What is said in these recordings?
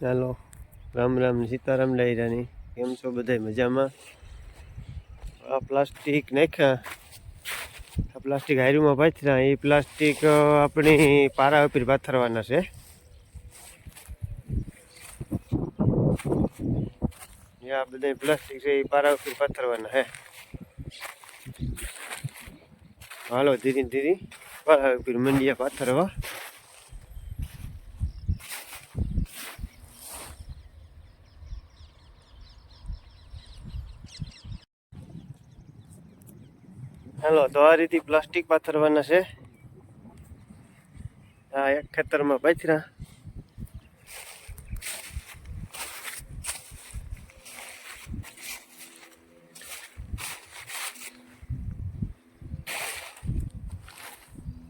ચાલો રામ રામ, સીતારામ ડાયરાની કેમ છો બધા મજામાં? આ પ્લાસ્ટિક નાખ્યા. આ પ્લાસ્ટિક હાયરૂમાં પાથરા એ પ્લાસ્ટિક આપણી પારા ઉપર પાથરવાના છે. આ બધા પ્લાસ્ટિક છે, એ પારા ઉપર પાથરવાના હે હાલો, ધીરે ધીરે પારા ઉપર મંડિયા પાથરવા. હાલો, તો આ રીતે પ્લાસ્ટિક પાથરવાના છે. આ એક ખેતરમાં પાથર્યા.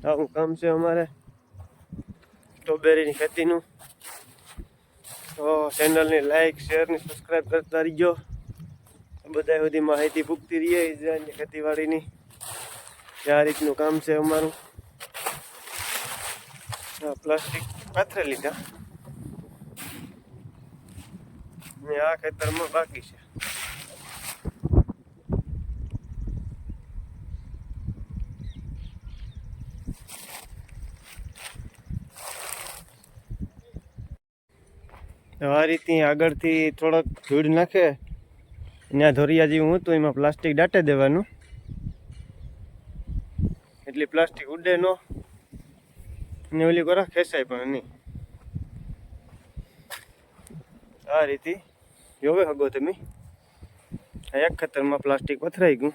આવું કામ છે અમારે સ્ટ્રોબેરીની ખેતીનું. તો ચેનલને લાઈક શેર ને સબસ્ક્રાઈબ કરતા રહીજો. બધા બધી માહિતી પૂગતી રહીએ ઇઝરાયલની ખેતીવાડીની. કે આ રીતનું કામ છે અમારું. પ્લાસ્ટિક પાથરે લીધા. ને આ ખેતરમાં બાકી છે. આ રીતની આગળથી થોડોક ધૂળ નાખે. ત્યાં ધોરિયા જેવું હતું, એમાં પ્લાસ્ટિક દાટે દેવાનું. એટલે પ્લાસ્ટિક ઉડે નો. ને ઓલી કોરા ખેંચાય પણ નહીં. આ રીતે. જોવે હગો તમે. એક ખતરમાં પ્લાસ્ટિક પથરાઈ ગયું.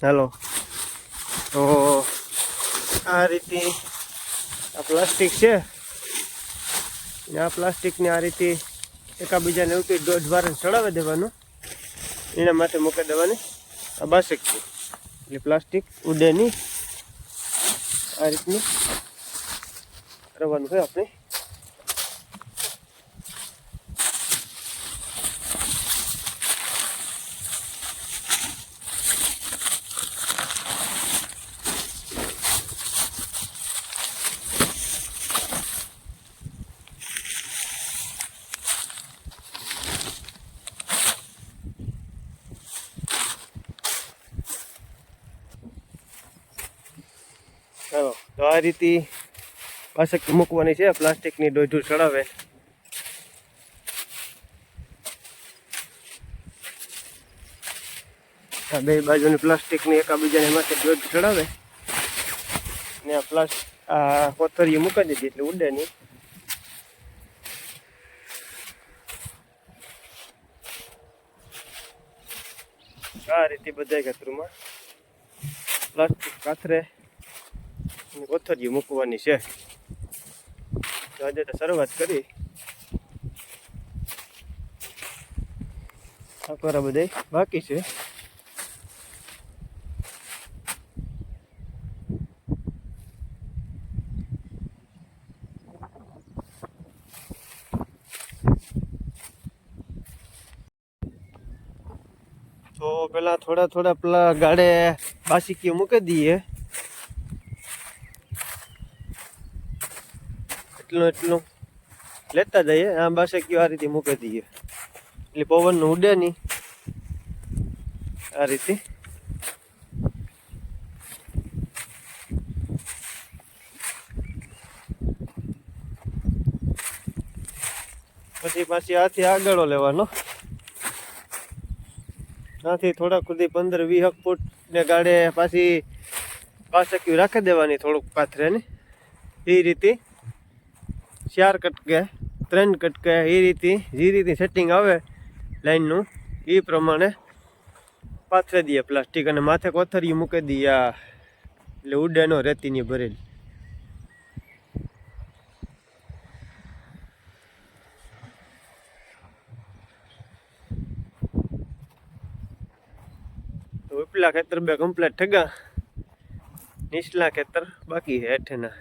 ચાલો. તો આ રીતે આ પ્લાસ્ટિક છે. ને આ પ્લાસ્ટિકને આ રીતે એકાબીજાને ઉઠી દોઢ વાર ચડાવી દેવાનું. એના માટે મૂકી દેવાની. આ બાસક છે. એટલે પ્લાસ્ટિક ઉડે આ રીતનું કરવાનું હોય આપણે ચાલો તો આ રીતે પાછળ મૂકવાની છે, પ્લાસ્ટિકની દોઢું ચડાવે. આ બે બાજુની પ્લાસ્ટિકની એકાબીજાને માથે દોઢ ચડાવે. ને આ પ્લાસ્ટ આ કોથરીએ મૂકી દીધી એટલે ઉડે આ રીતે બધા કચરુમાં પ્લાસ્ટિક કાથરે અને કોથળીઓ મૂકવાની છે. તો આજે તો શરૂઆત કરી. આકોરા બધા બાકી છે. તો પેલા થોડા થોડા પેલા ગાડે બાસીકીઓ મૂકી દઈએ. એટલું એટલું. લેતા જઈએ. આ બાસકીઓ આ રીતે મૂકી દઈએ. એટલે પવન ઉડે નહીં આ રીતે. પછી પાછી આથી આગળ લેવાનો. આથી થોડાક સુધી પંદર, વીસ ફૂટ ને ગાડે પાછી બાસકીઓ રાખી દેવાની થોડુંક પાથરે ને એ રીતે. ચાર કટકે, ત્રણ કટકે એ રીતે જે રીતે સેટિંગ આવે લાઈનનું એ પ્રમાણે પાથરી દઈએ પ્લાસ્ટિક અને માથે કોથરી મૂકી દઈએ આ, એટલે ઉડેનો રેતીની ભરેલી. ઉપલા ખેતર બે કમ્પ્લીટ ઠગા નીચલા ખેતર બાકી હેઠના.